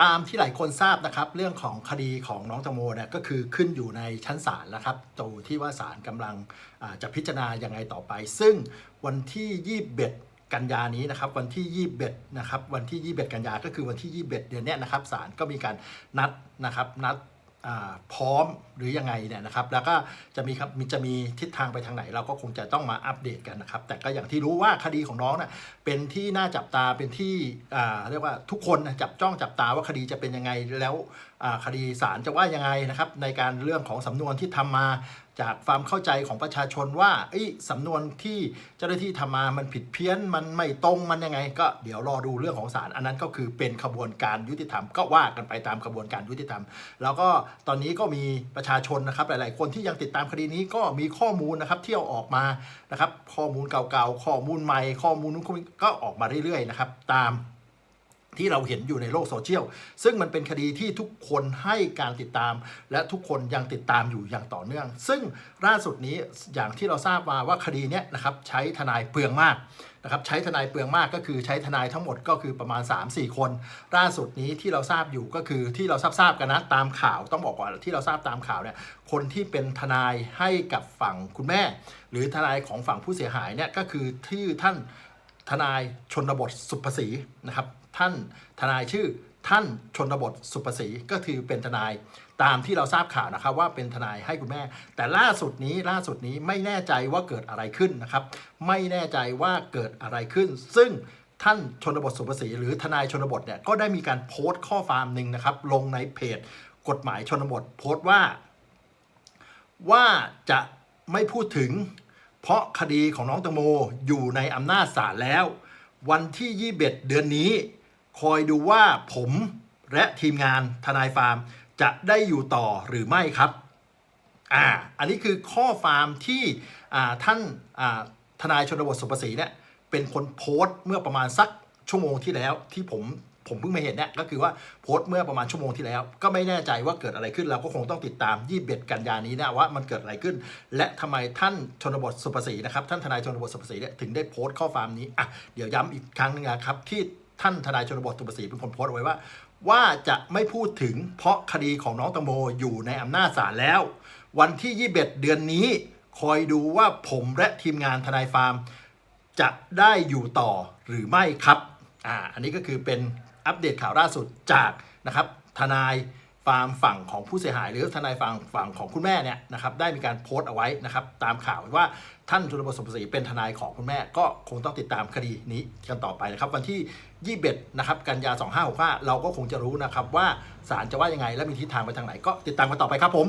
ตามที่หลายคนทราบนะครับ เรื่องของคดีของน้องตงโมเนี่ยก็คือขึ้นอยู่ในชั้นศาลแล้วครับตูที่ว่าศาลกำลังจะพิจารณายังไงต่อไป ซึ่งวันที่ 21กันยานี้นะครับวันที่ 21 นะครับวันที่ 21 กันยาก็คือวันที่ 21 เดือนเนี้ยนะครับศาลก็มีการนัดนะครับนัด พร้อมหรือยังไงเนี่ยนะครับ แล้วก็จะมีครับมีจะมีทิศทางไปทางไหน เราก็คงจะต้องมาอัปเดตกันนะครับ แต่ก็อย่างที่รู้ว่าคดีของน้องเน่ยเป็นที่น่าจับตาเป็นที่เรียกว่าทุกคนจับจ้องจับตาว่าคดีจะเป็นยังไงแล้ว คดีศาลจะว่ายังไงนะครับในการเรื่องของสำนวนที่ทำมาจากความเข้าใจของประชาชนว่าสำนวนที่เจ้าหน้าที่ทำมามันผิดเพี้ยนมันไม่ตรงมันยังไง ก็เดี๋ยวรอดูเรื่องของศาลอันนั้นก็คือเป็นขบวนการยุติธรรม ก็ว่ากันไปตามขบวนการยุติธรรม แล้วก็ตอนนี้ก็มีประชาชนนะครับหลาย ๆ คนที่ยังติดตามคดีนี้ก็มีข้อมูลนะครับที่เอาออกมานะครับข้อมูลเก่าๆข้อมูลใหม่ข้อมูลนู้นข้อมูลก็ออกมาเรื่อย ๆ นะครับตาม ที่เราเห็นอยู่ในโลกโซเชียล ซึ่งมันเป็นคดีที่ทุกคนให้การติดตาม และทุกคนยังติดตามอยู่อย่างต่อเนื่อง ซึ่งล่าสุดนี้อย่างที่เราทราบมาว่าคดีนี้นะครับใช้ทนายเปลืองมากนะครับใช้ทนายเปลืองมากก็คือใช้ทนายทั้งหมดก็คือประมาณ 3-4 คน ล่าสุดนี้ที่เราทราบอยู่ก็คือที่เราทราบทราบๆกันนะตามข่าวต้องบอกก่อนที่เราทราบตามข่าวเนี่ยคนที่เป็นทนายให้กับฝั่งคุณแม่ หรือทนายของฝั่งผู้เสียหายเนี่ยก็คือที่ท่าน ทนายชนบทสุภศรีนะครับ ท่านทนายชื่อท่านชนบทสุภศรีก็คือเป็นทนายตามที่เราทราบข่าวนะครับว่าเป็นทนายให้คุณแม่ แต่ล่าสุดนี้ล่าสุดนี้ไม่แน่ใจว่าเกิดอะไรขึ้นนะครับ ไม่แน่ใจว่าเกิดอะไรขึ้น ซึ่งท่านชนบทสุภศรีหรือทนายชนบทเนี่ยก็ได้มีการโพสต์ข้อความหนึ่งนะครับ ลงในเพจกฎหมายชนบทโพสต์ว่า ว่าจะไม่พูดถึง เพราะคดีของน้องแตงโมอยู่ในอำนาจศาลแล้ว วันที่ 21 เดือนนี้ คอยดูว่าผมและทีมงานทนายฟาร์มจะได้อยู่ต่อหรือไม่ครับอ่าอันนี้คือข้อฟาร์มที่ท่านทนายชนบทสุภศรีเนี่ยเป็นคนโพสต์เมื่อประมาณสักชั่วโมงที่แล้วที่ผม ผมเพิ่งมาเห็นเนี่ยก็คือว่าโพสต์เมื่อประมาณชั่วโมงที่แล้ว ก็ไม่แน่ใจว่าเกิดอะไรขึ้นเราก็คงต้องติดตามยี่เบ็ดกันยานี้นะว่ามันเกิดอะไรขึ้น และทำไมท่านชนบทสุภศรีนะครับท่านทนายชนบทสุภศรีเนี่ยถึงได้โพสต์ข้อความนี้อะเดี๋ยวย้ำอีกครั้งหนึงนะครับที่ท่านทนายชนบทสุภศรีเป็นคนโพสต์เอาไว้ว่า ว่าจะไม่พูดถึงเพราะคดีของน้องตังโมอยู่ในอำนาจศาลแล้ว วันที่21เดือนนี้ คอยดูว่าผมและทีมงานทนายฟาร์มจะได้อยู่ต่อหรือไม่ครับ อ่า อันนี้ก็คือเป็น อัปเดตข่าวล่าสุดจากนะครับทนายฟาร์มฝั่งของผู้เสียหาย หรือทนายฝั่งฝั่งของคุณแม่เนี่ยนะครับได้มีการโพสต์เอาไว้นะครับตามข่าวว่าท่านจุลบทสมศรีเป็นทนายของคุณแม่ ก็คงต้องติดตามคดีนี้กันต่อไปนะครับ วันที่ 21 นะครับกันยา 2565 เราก็คงจะรู้นะครับว่าศาลจะว่ายังไงและมีทิศทางไปทางไหนก็ติดตามกันต่อไปครับผม